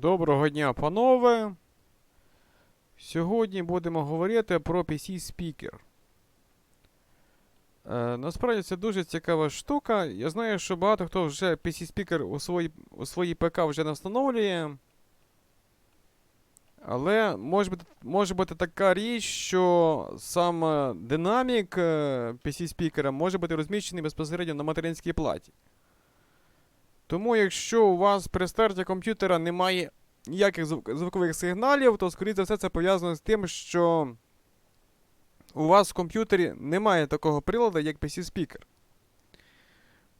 Доброго дня, панове. Сьогодні будемо говорити про PC Speaker. Е, насправді це дуже цікава штука. Я знаю, що багато хто вже PC Speaker у свої, у свої ПК вже не встановлює. Але може бути, може бути така річ, що сам е, динамік е, PC спікера може бути розміщений безпосередньо на материнській платі. Тому, якщо у вас при старті комп'ютера немає ніяких звукових сигналів, то, скоріше за все, це пов'язано з тим, що у вас в комп'ютері немає такого приладу, як PC-спікер.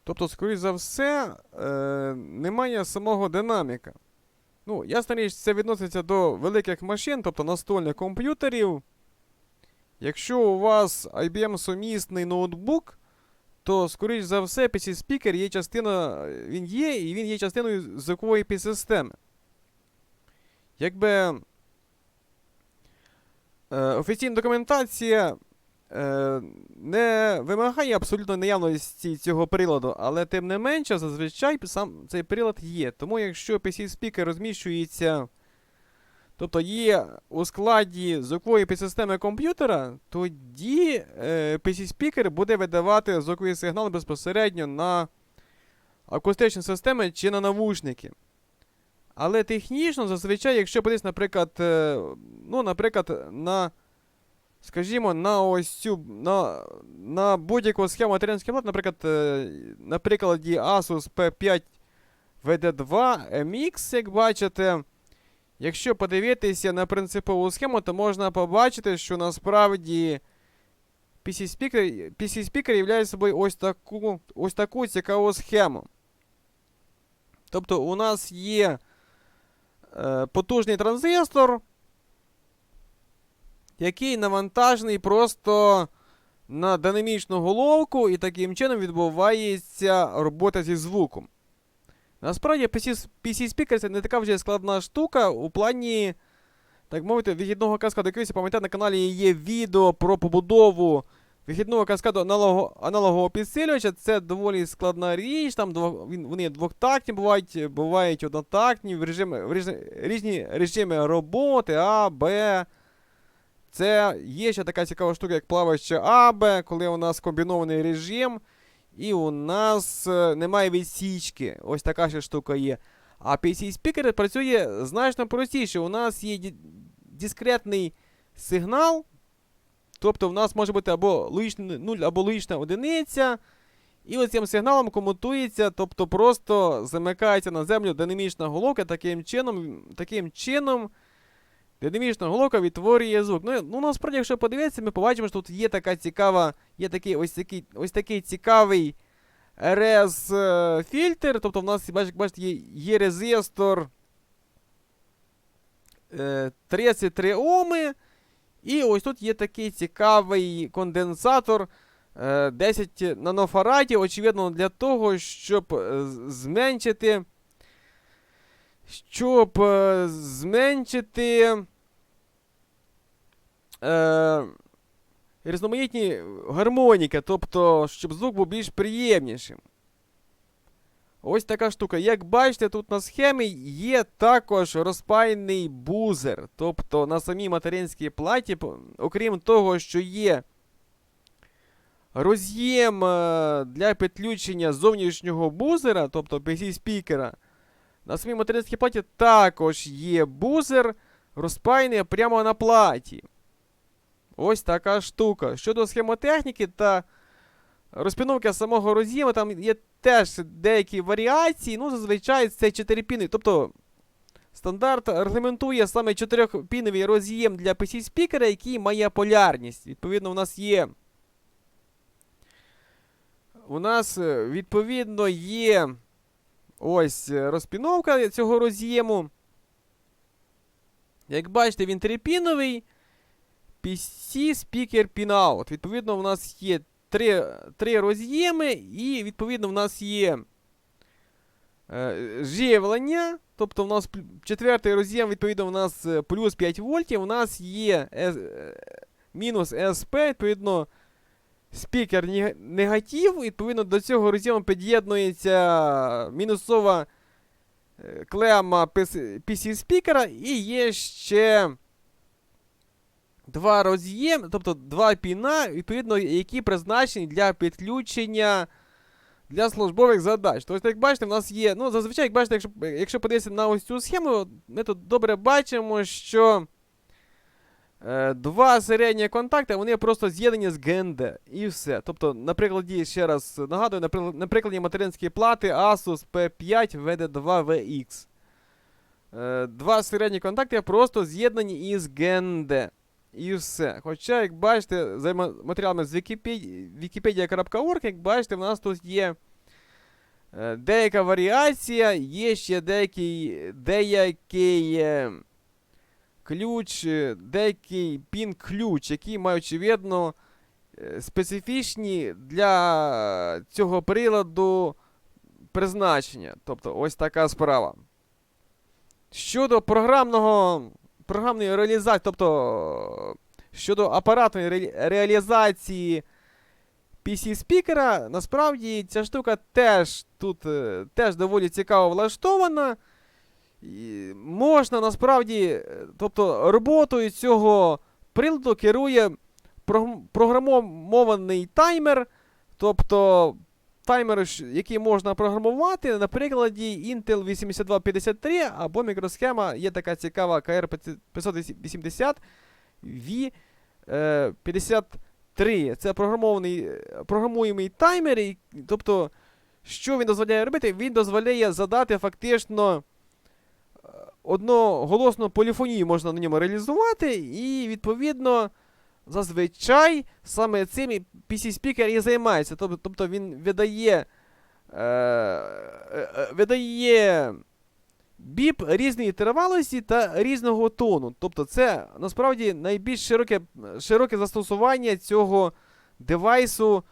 Тобто, скоріше за все, е, немає самого динаміка. Ну, ясна річ, це відноситься до великих машин, тобто настольних комп'ютерів. Якщо у вас IBM сумісний ноутбук, то, скоріш за все, PC-спікер є частина, він є, і він є частиною звукової підсистеми. Якби е, офіційна документація е, не вимагає абсолютно наявності цього приладу, але тим не менше, зазвичай сам цей прилад є. Тому якщо PC-спікер розміщується, тобто є у складі звукової підсистеми комп'ютера, тоді е, PC-спікер буде видавати звуковий сигнал безпосередньо на акустичні системи чи на навушники. Але технічно, зазвичай, якщо подивитися, наприклад, е, ну, наприклад, на, скажімо, на ось цю, на, на будь-яку схему материнських плат, наприклад, е, на прикладі Asus P5 VD2 MX, як бачите, якщо подивитися на принципову схему, то можна побачити, що насправді PC-спікер, PC-спікер являє собою ось таку, ось таку цікаву схему. Тобто у нас є е, потужний транзистор, який навантажений просто на динамічну головку, і таким чином відбувається робота зі звуком. Насправді, PC, PC-спікер це не така вже складна штука у плані, так мовити, вихідного каскаду. Як ви пам'ятаєте, на каналі є відео про побудову вихідного каскаду аналого, аналогового підсилювача. Це доволі складна річ. Там дво, він, вони двохтактні бувають, бувають однотактні, в, режими, в режи, різні режими роботи, А, Б. Це є ще така цікава штука, як плаваюче АБ, коли у нас комбінований режим, і у нас е, немає відсічки. Ось така ще штука є. А PC-спікер працює значно простіше. У нас є дискретний сигнал. Тобто в нас може бути або логічний 0, або логічна одиниця. І ось сигналом комутується, тобто просто замикається на землю динамічна головка. Таким чином, таким чином динамічна головка відтворює звук. Ну, ну насправді, якщо подивитися, ми побачимо, що тут є така цікава, є такий ось такий, ось такий цікавий RS е, фільтр. Тобто в нас, бачите, є, є резистор е, 33 Оми. І ось тут є такий цікавий конденсатор е, 10 нанофарадів, очевидно, для того, щоб е, зменшити. Щоб е, зменшити е, різноманітні гармоніки, тобто, щоб звук був більш приємнішим. Ось така штука. Як бачите, тут на схемі є також розпайний бузер. Тобто на самій материнській платі, окрім того, що є роз'єм е, для підключення зовнішнього бузера, тобто PC-спікера, на самій материнській платі також є бузер, розпайний прямо на платі. Ось така штука. Щодо схемотехніки та розпіновки самого роз'єму, там є теж деякі варіації. Ну, зазвичай це 4 піни. Тобто стандарт регламентує саме 4-піновий роз'єм для PC-спікера, який має полярність. Відповідно, у нас є. У нас, е, відповідно, є ось е, розпіновка цього роз'єму. Як бачите, він трипіновий. PC Speaker Pinout. Відповідно, у нас є три, три роз'єми, і відповідно в нас є е, живлення. Тобто, у нас четвертий роз'єм, відповідно, у нас е, плюс 5 вольтів. У нас є е, мінус SP, відповідно, спікер нега- негатив. Відповідно, до цього роз'єму під'єднується мінусова е, клема PC спікера і є ще два роз'єм, тобто два піна, відповідно, які призначені для підключення для службових задач. Тобто, як бачите, в нас є. Ну, зазвичай, як бачите, якщо, якщо подивитися на ось цю схему, ми тут добре бачимо, що е, два середні контакти, вони просто з'єднані з ГНД. І все. Тобто, на прикладі, ще раз нагадую, на, прикладі, материнської плати Asus P5 VD2VX. Е, два середні контакти просто з'єднані із ГНД. І все. Хоча, як бачите, за матеріалами з wikipedia.org, як бачите, в нас тут є е, деяка варіація, є ще деякий е, ключ, е, деякий пін-ключ, який має, очевидно, е, специфічні для цього приладу призначення. Тобто, ось така справа. Щодо програмного програмної реалізації, тобто щодо апаратної ре- реалізації PC-спікера, насправді ця штука теж тут е, теж доволі цікаво влаштована. І можна насправді, е, тобто роботою цього приладу керує програмований таймер, тобто таймер, який можна програмувати на прикладі Intel 8253 або мікросхема є така цікава KR580 V53. Це програмований, е, програмуємий таймер, і- тобто, що він дозволяє робити? Він дозволяє задати фактично е, одноголосну поліфонію можна на ньому реалізувати, і відповідно. Зазвичай саме цим PC-спікер і займається. Тобто, він видає, е, е, е, видає біп різної тривалості та різного тону. Тобто це насправді найбільш широке, широке застосування цього девайсу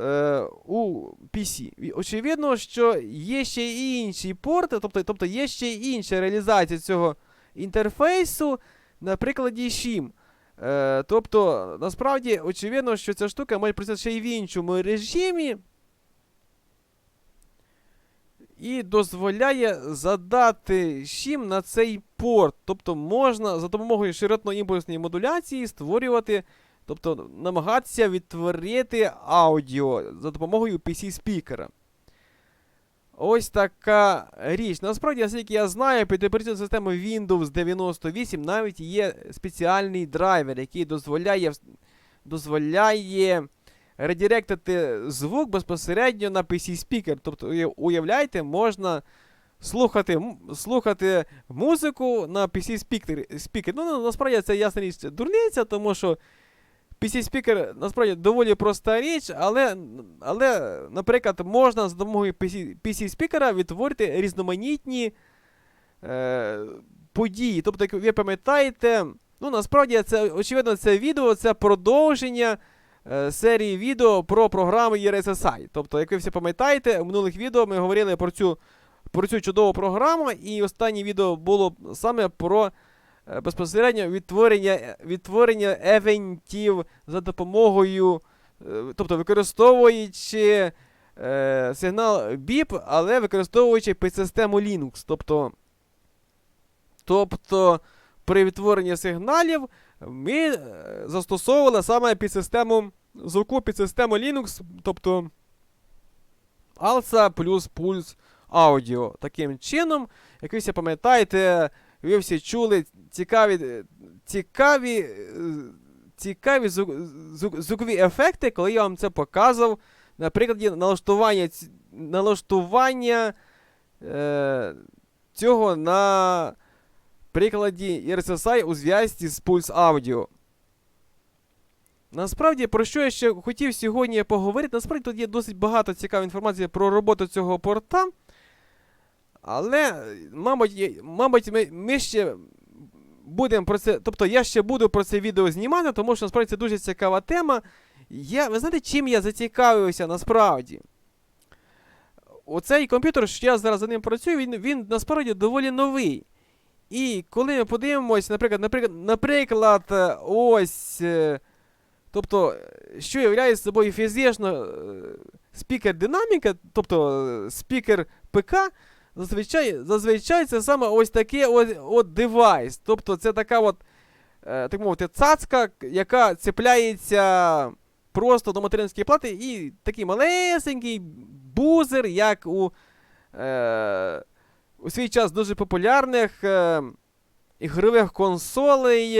е, у PC. Очевидно, що є ще і інші порти, тобто, тобто є ще інша реалізація цього інтерфейсу на прикладі SHIM. Е, тобто, насправді, очевидно, що ця штука може працювати ще й в іншому режимі. І дозволяє задати щим на цей порт. Тобто можна за допомогою широтно-імпульсної модуляції створювати, тобто намагатися відтворити аудіо за допомогою PC-спікера. Ось така річ. Насправді, наскільки я знаю, під операційною системою Windows 98 навіть є спеціальний драйвер, який дозволяє, дозволяє редиректити звук безпосередньо на PC-спікер. Тобто, уявляєте, можна слухати, слухати музику на PC-спікер. Ну, ну, насправді це ясна річ дурниця, тому що PC-спікер насправді доволі проста річ, але, але наприклад, можна за допомогою PC, PC-спікера відтворити різноманітні е, події. Тобто, як ви пам'ятаєте, ну насправді це очевидно це відео, це продовження е, серії відео про програми RSSI. Тобто, як ви всі пам'ятаєте, у минулих відео ми говорили про цю, про цю чудову програму, і останнє відео було саме про безпосередньо відтворення, е, відтворення евентів за допомогою, е, тобто використовуючи е, сигнал BIP, але використовуючи підсистему Linux. Тобто, тобто при відтворенні сигналів ми е, застосовували саме підсистему звуку підсистему Linux, тобто ALSA плюс Pulse Audio. Таким чином, як ви пам'ятаєте, ви всі чули цікаві, е, цікаві, е, цікаві звук- звук- звукові ефекти, коли я вам це показував на прикладі налаштування, налаштування е, цього на прикладі RSSI у зв'язці з Pulse Audio. Насправді, про що я ще хотів сьогодні поговорити, насправді тут є досить багато цікавої інформації про роботу цього порта. Але, мабуть, мабуть, ми, ми ще будемо про це. Тобто я ще буду про це відео знімати, тому що насправді це дуже цікава тема. Я, ви знаєте, чим я зацікавився насправді? Оцей комп'ютер, що я зараз за ним працюю, він, він насправді доволі новий. І коли ми подивимось, наприклад, наприклад, наприклад, е, ось. е, Тобто, що являє собою фізично е, спікер динаміка, тобто спікер ПК, зазвичай, зазвичай це саме ось таке от, от девайс. Тобто це така от, е, так мовити, цацка, яка цепляється просто до материнської плати, і такий малесенький бузер, як у, е, у свій час дуже популярних е, ігрових консолей.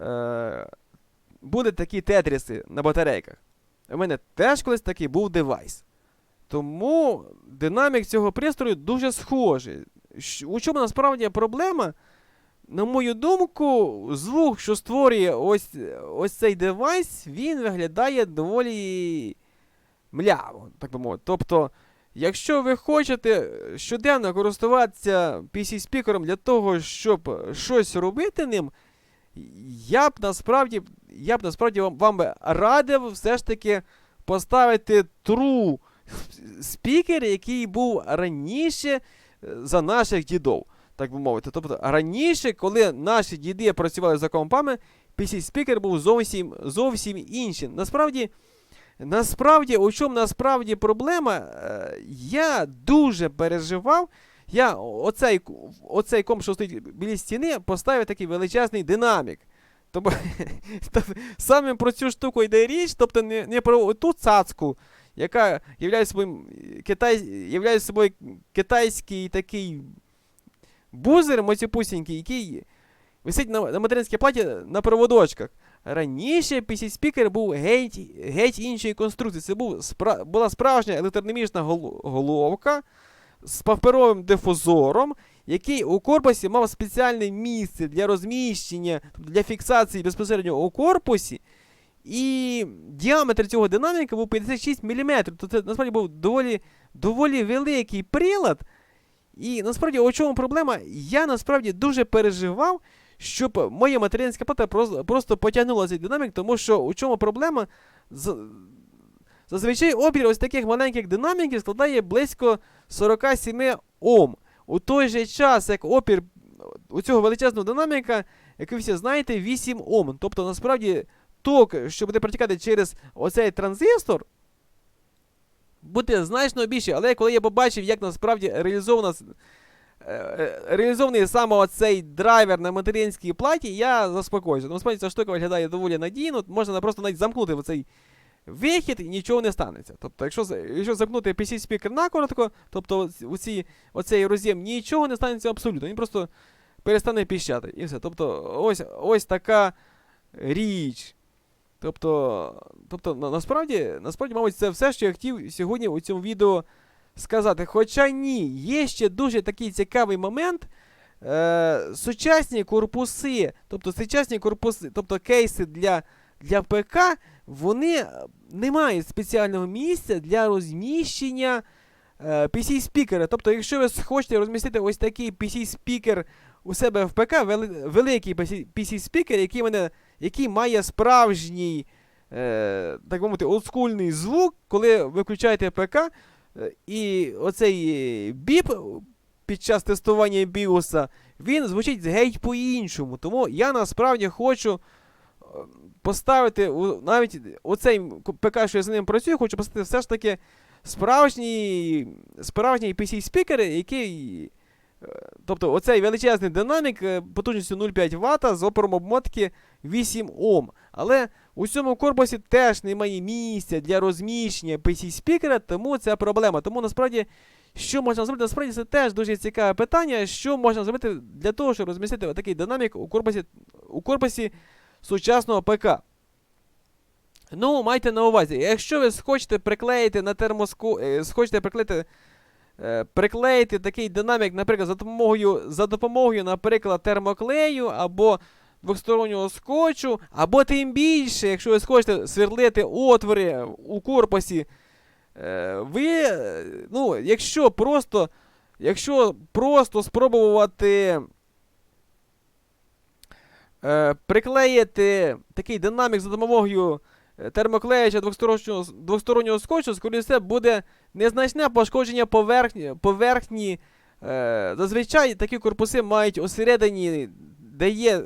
Е, будуть такі тетріси на батарейках. У мене теж колись такий був девайс. Тому динамік цього пристрою дуже схожий. У чому насправді проблема? На мою думку, звук, що створює ось, ось цей девайс, він виглядає доволі мляво, так би мовити. Тобто, якщо ви хочете щоденно користуватися PC-спікером для того, щоб щось робити ним, я б насправді, я б насправді вам, вам би радив все ж таки поставити True спікер, який був раніше е, за наших дідов, так би мовити. Тобто раніше, коли наші діди працювали за компами, PC-спікер був зовсім, зовсім іншим. Насправді, насправді, у чому насправді проблема, е, я дуже переживав. Я оцей, оцей комп, що стоїть біля стіни, поставив такий величезний динамік. Тобто, тобто, саме про цю штуку йде річ, тобто не, не про ту цацку, яка являє собою, китай, являє собою китайський такий бузер моціпусінький, який висить на, на материнській платі на проводочках. Раніше PC-спікер був геть, геть іншої конструкції. Це був, спра, була справжня електродинамічна головка з паперовим дифузором, який у корпусі мав спеціальне місце для розміщення, для фіксації безпосередньо у корпусі. І діаметр цього динаміка був 56 мм. Тобто це насправді був доволі, доволі великий прилад. І насправді, у чому проблема? Я насправді дуже переживав, щоб моя материнська плата просто, потягнула цей динамік, тому що у чому проблема? Зазвичай опір ось таких маленьких динаміків складає близько 47 Ом. У той же час, як опір у цього величезного динаміка, як ви всі знаєте, 8 Ом. Тобто, насправді, ток, що буде протікати через оцей транзистор, буде значно більше. Але коли я побачив, як насправді реалізована с- е, е, реалізований саме оцей драйвер на материнській платі, я заспокоюся. Ну, Насправді ця штука виглядає доволі надійно, можна просто навіть замкнути цей вихід і нічого не станеться. Тобто, якщо, якщо замкнути PC-спікер накоротко, тобто оці, оцей роз'єм нічого не станеться абсолютно. Він просто перестане піщати. І все. Тобто, ось, ось така річ. Тобто, тобто на, насправді, насправді, мабуть, це все, що я хотів сьогодні у цьому відео сказати. Хоча ні, є ще дуже такий цікавий момент. Е, сучасні корпуси, тобто сучасні корпуси, тобто кейси для, для ПК, вони е, не мають спеціального місця для розміщення е, PC-спікера. Тобто, якщо ви хочете розмістити ось такий PC-спікер у себе в ПК, вели- великий PC-спікер, який, мене, який має справжній, е, так би мовити, олдскульний звук, коли ви включаєте ПК, е, і оцей біп під час тестування біоса, він звучить геть по-іншому. Тому я насправді хочу е, поставити навіть оцей ПК, що я з ним працюю, хочу поставити все ж таки справжній, справжній PC-спікер, який. Тобто оцей величезний динамік е, потужністю 0,5 Вт з опором обмотки 8 Ом. Але у цьому корпусі теж немає місця для розміщення PC-спікера, тому це проблема. Тому насправді, що можна зробити? Насправді це теж дуже цікаве питання. Що можна зробити для того, щоб розмістити такий динамік у корпусі, у корпусі сучасного ПК. Ну, майте на увазі, якщо ви хочете приклеїти на термоску, е, хочете приклеїти, приклеїти такий динамік, наприклад, за допомогою, за допомогою, наприклад, термоклею або двостороннього скотчу, або тим більше, якщо ви хочете сверлити отвори у корпусі, е, ви, е, ну, якщо просто, якщо просто спробувати е, приклеїти такий динамік за допомогою термоклея чи двостороннього, двостороннього скотчу, скоріше все, буде незначне пошкодження поверхні. поверхні. Е, зазвичай такі корпуси мають осередині, де є,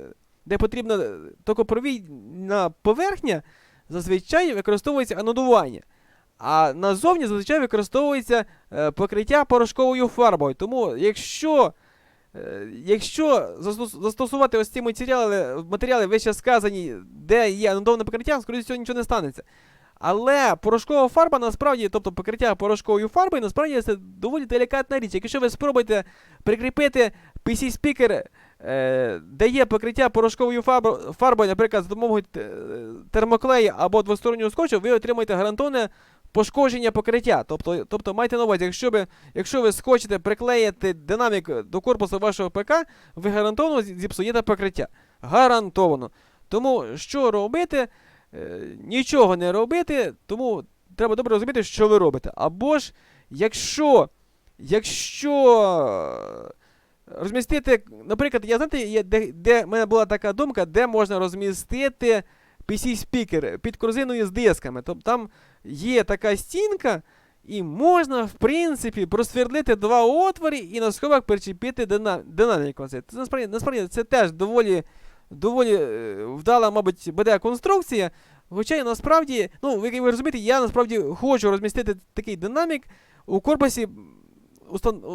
де потрібна токопровідна поверхня, зазвичай використовується анодування. А назовні зазвичай використовується е, покриття порошковою фарбою. Тому, якщо, якщо застосувати ось ці матеріали, матеріали вище сказані, де є анодовне покриття, скоріше всього нічого не станеться. Але порошкова фарба насправді, тобто покриття порошковою фарбою, насправді це доволі делікатна річ. Якщо ви спробуєте прикріпити PC-спікер, е, де є покриття порошковою фарбою, наприклад, за допомогою е, термоклею або двостороннього скотчу, ви отримаєте гарантоване пошкодження покриття. Тобто, тобто майте на увазі, якщо ви, якщо ви схочете приклеїти динамік до корпусу вашого ПК, ви гарантовано зіпсуєте покриття. Гарантовано. Тому що робити? Е, нічого не робити, тому треба добре розуміти, що ви робите. Або ж, якщо, якщо е, розмістити, наприклад, я знаєте, де, де в мене була така думка, де можна розмістити PC-спікер під корзиною з дисками. Тобто там є така стінка, і можна, в принципі, просверлити два отвори і на сховах причепити дина, динамік. Це насправді, насправді це теж доволі, доволі е, вдала, мабуть, буде конструкція. Хоча насправді, ну, ви, ви розумієте, я насправді хочу розмістити такий динамік у корпусі,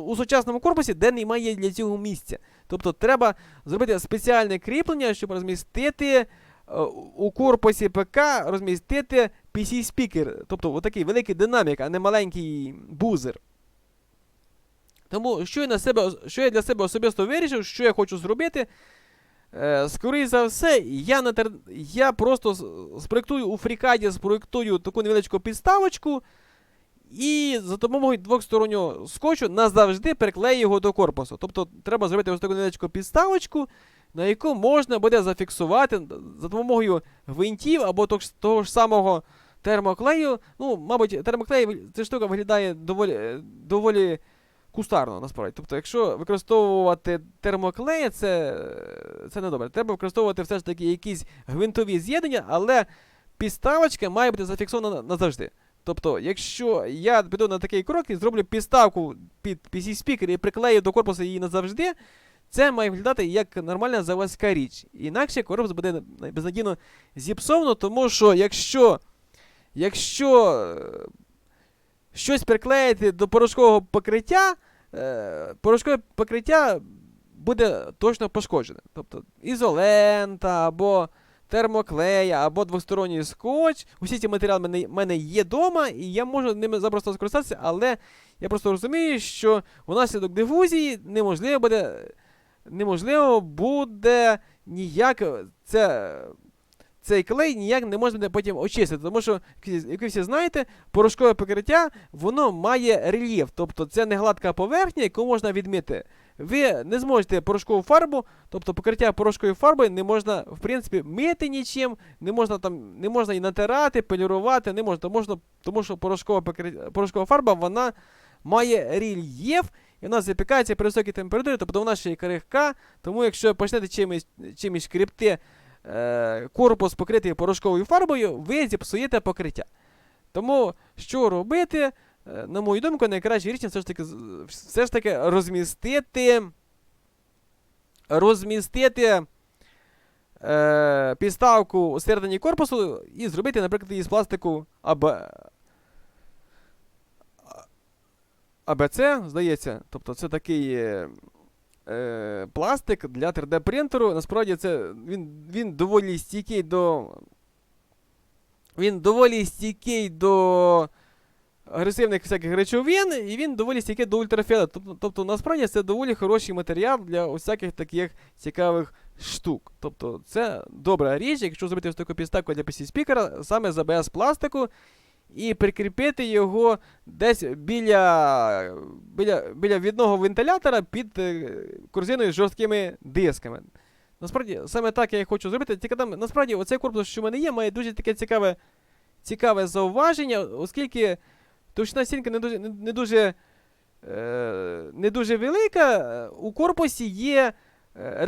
у, сучасному корпусі, де немає для цього місця. Тобто треба зробити спеціальне кріплення, щоб розмістити е, у корпусі ПК, розмістити PC-спікер. Тобто отакий великий динамік, а не маленький бузер. Тому що я, на себе, що я для себе особисто вирішив, що я хочу зробити. Е, скоріше за все, я, на тер... я просто спроектую у фрікаді, спроектую таку невеличку підставочку. І за допомогою двохстороннього скотчу назавжди приклею його до корпусу. Тобто треба зробити ось таку невеличку підставочку, на яку можна буде зафіксувати за допомогою гвинтів або того ж самого термоклею. Ну, мабуть, термоклей ця штука виглядає доволі, е, доволі кустарно, насправді. Тобто, якщо використовувати термоклей, це, це не добре. Треба використовувати все ж таки якісь гвинтові з'єднання, але підставочка має бути зафіксована назавжди. Тобто, якщо я піду на такий крок і зроблю підставку під PC-спікер і приклею до корпусу її назавжди, це має виглядати як нормальна заводська річ. Інакше корпус буде безнадійно зіпсовано, тому що якщо, якщо е, щось приклеїти до порошкового покриття, е, порошкове покриття буде точно пошкоджене. Тобто ізолента або термоклея або двосторонній скотч. Усі ці матеріали в мене, мене є вдома, і я можу ними запросто скористатися, але я просто розумію, що внаслідок дифузії неможливо буде, неможливо буде ніяк це. Цей клей ніяк не можна потім очистити, тому що, як ви- всі знаєте, порошкове покриття воно має рельєф, тобто це не гладка поверхня, яку можна відмити. Ви не зможете порошкову фарбу, тобто покриття порошковою фарбою не можна, в принципі, мити нічим, не можна там, не можна і натирати, полірувати, не можна, тому, можна, тому що порошкова, покриття, порошкова фарба вона має рельєф, і вона запікається при високій температурі, тобто вона ще й крихка, тому якщо почнете чимось, чимось шкребти е, корпус покритий порошковою фарбою, ви зіпсуєте покриття. Тому що робити? Е, На мою думку, найкраще рішення все ж таки все ж таки розмістити. Розмістити е, підставку у корпусу і зробити, наприклад, її з пластику АБ... АБЦ, здається. Тобто це такий е, пластик для 3D-принтеру. Насправді це він, він доволі стійкий до. Він доволі стійкий до агресивних всяких речовин, і він доволі стійкий до ультрафіолету. Тобто, тобто, насправді це доволі хороший матеріал для усяких таких цікавих штук. Тобто, це добра річ, якщо зробити ось таку підставку для PC-спікера саме з ABS пластику, і прикріпити його десь біля, біля, біля відного вентилятора під е, корзиною з жорсткими дисками. Насправді, саме так я і хочу зробити. Тільки там, насправді, оцей корпус, що в мене є, має дуже таке цікаве, цікаве зауваження, оскільки товщина стінки не дуже, не, дуже, е, не дуже велика. е, У корпусі є е,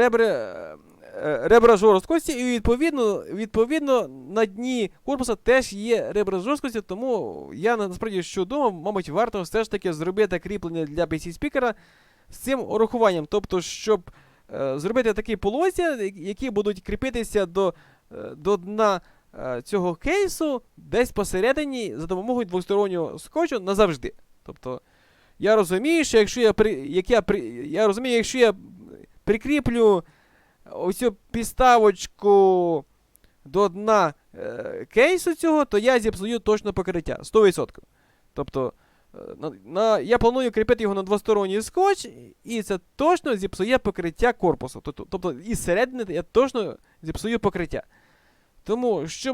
ребра, е, ребра жорсткості, і відповідно, відповідно на дні корпуса теж є ребра жорсткості, тому я насправді що думав, мабуть, варто все ж таки зробити кріплення для PC-спікера з цим урахуванням. Тобто, щоб е, зробити такі полосся, які будуть кріпитися до, е, до дна е, цього кейсу десь посередині за допомогою двостороннього скотчу назавжди. Тобто, я розумію, що якщо я при, як я, при, я розумію, якщо я прикріплю оцю підставочку до дна е, кейсу цього, то я зіпсую точно покриття. 100%. Тобто, е, на, на, я планую кріпити його на двосторонній скотч, і це точно зіпсує покриття корпусу. Тобто, тобто із середини я точно зіпсую покриття. Тому що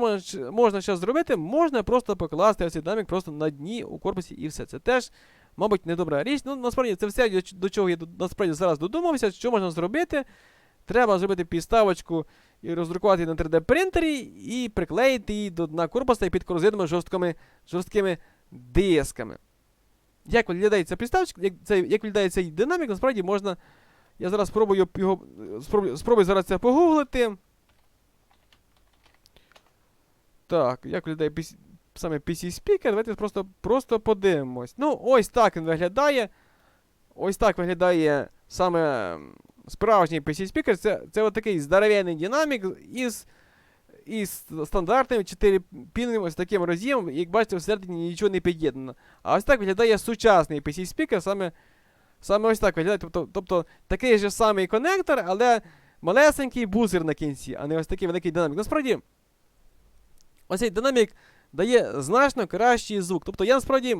можна, зараз зробити? Можна просто покласти цей динамік просто на дні у корпусі і все. Це теж, мабуть, не добра річ. Ну, насправді, це все, до чого я насправді зараз додумався. Що можна зробити? Треба зробити підставочку і роздрукувати її на 3D принтері і приклеїти її до дна корпуса і під корозинами жорсткими, жорсткими дисками. Як виглядає ця підставочка, як, це, як виглядає цей динамік, насправді можна. Я зараз спробую його. Спробую, спробую зараз це погуглити. Так, як виглядає PC, саме PC-спікер, давайте просто, просто подивимось. Ну, ось так він виглядає. Ось так виглядає саме справжній PC-спікер. Це, це отакий здоровенний динамік із, із стандартним 4-пінним ось таким роз'ємом. Як бачите, всередині нічого не під'єднано. А ось так виглядає сучасний PC-спікер, саме, саме ось так виглядає. Тобто, тобто такий же самий конектор, але малесенький бузер на кінці, а не ось такий великий динамік. Насправді. Оцей динамік дає значно кращий звук. Тобто я насправді.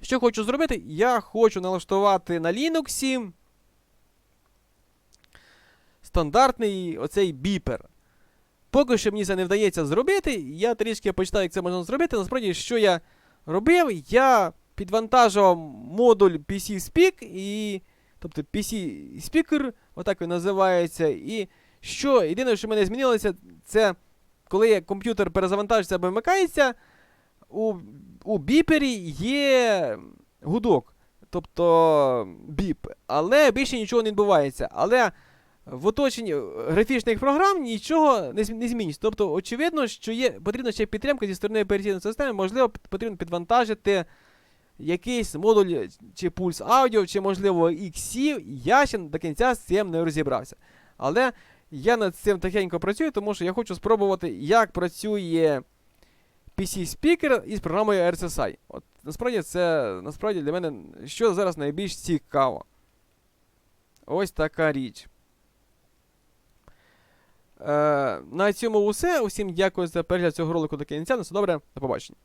Що хочу зробити? Я хочу налаштувати на Linux стандартний оцей біпер. Поки що мені це не вдається зробити. Я трішки почитаю, як це можна зробити. Насправді, що я робив, я підвантажував модуль PC Speak і. Тобто PC Speaker, отак він називається. І що єдине, що в мене змінилося, це коли комп'ютер перезавантажується або вмикається, у, у біпері є гудок, тобто біп, але більше нічого не відбувається. Але в оточенні графічних програм нічого не, не змінюється. Тобто, очевидно, що є, потрібна ще підтримка зі сторони операційної системи, можливо, потрібно підвантажити якийсь модуль чи пульс аудіо, чи, можливо, XC. Я ще до кінця з цим не розібрався. Але я над цим тихенько працюю, тому що я хочу спробувати, як працює PC-спікер із програмою RSSI. От насправді це насправді для мене що зараз найбільш цікаво. Ось така річ. Е, на цьому усе. Усім дякую за перегляд цього ролику до кінця. На все добре, до побачення.